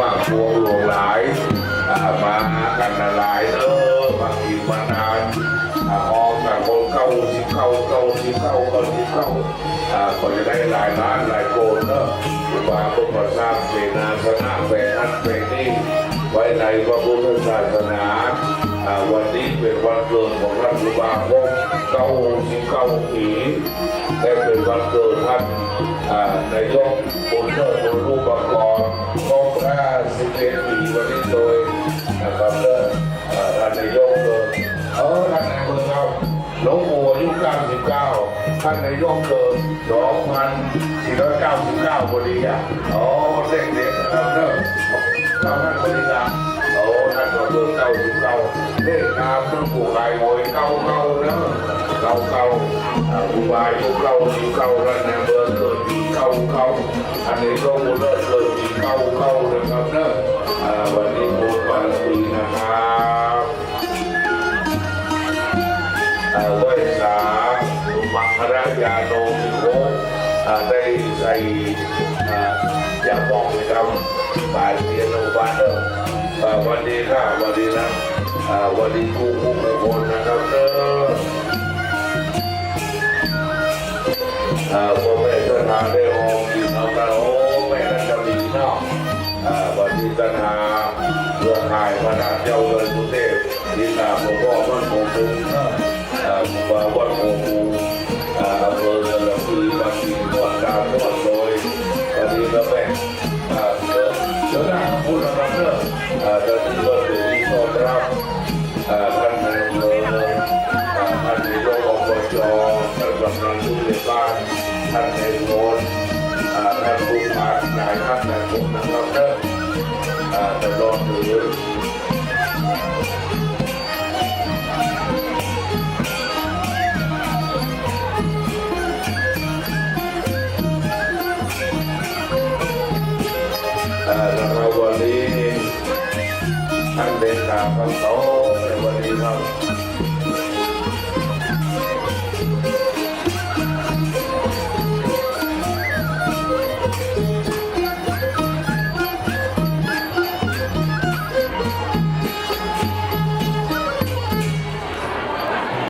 มากพวงหลวงหลายอ่ามากันหลายเออบางทีมานานออกจากคนเข้าสิเข้าเข้าสิเข้าเข้าสิเข้าอาก็จะได้หลายล้านหลายโกนเนอะครูบาก็มาสร้างเสนาสนะแปลนันแปลนี่ไว้ในพระพุทธศาสนาอ่าวันนี้เป็นวันเกิดของท่านครูบาคงเก้าสิบเก้าปีและเป็นวันเกิดท่านอ่านายกบุญเลิศบุญรูปก กาสิบเก้าท่านนายกเกิด2,499พอดีอะอ๋อเด็กเด็กเริ่เริ่มเท่านั้นพอดีอะโอ้ท่านก็เพิ่งเก้าสิบเก้าเลขนาเพิ่งผูกลายโวยเก้าเก้าเนาะเก้าเก้าผูกใอยู่เก้าสิบเก้าแล้วนี่ยเบอร์เกิดที่เก้าเก้าท่านนี้ก็มูลเกิดที่เก้าเก้านะครับเนาะวันนี้หมดวันปีนะครับ มังครายาโนมิโคอ่าได้ใส่อ่ายาบองไปทำบาดเรียนโนบานเดอร์อ่าวันนี้ค่ะวันนี้นะวันนี้คู่คู่มงคลนะครับเด้ออ่าพ่อแม่ทหารได้ออกกินเอากันโอ้แม่นั่นจะดีเนาะวันนี้ทหารเรื่องหายพระนาเจ้าเลยสุเทพดินาหลวงพ่อมันคงคงเนาะอ่าครูบาวัดโมกูอ่ ตอนนี้ก็แม่อ่าเดี๋ยวเดี๋ยวนะพูดนะครับเนอะอ่าตอนนี้ก็ดูที่ต้อนรับอ่าท่านนายอำเภออ่าท่านนายกอบจท่านกำนันผู้ใหญ่บ้านท่านนายโนนอ่าท่านผู้ผ่านนายท่านนายผมนะครับเนอะอ่าตลอดถึงอ่ ล้วก็วันนี้ท่านเป็นข่าวคำโตในวันนี้ครับ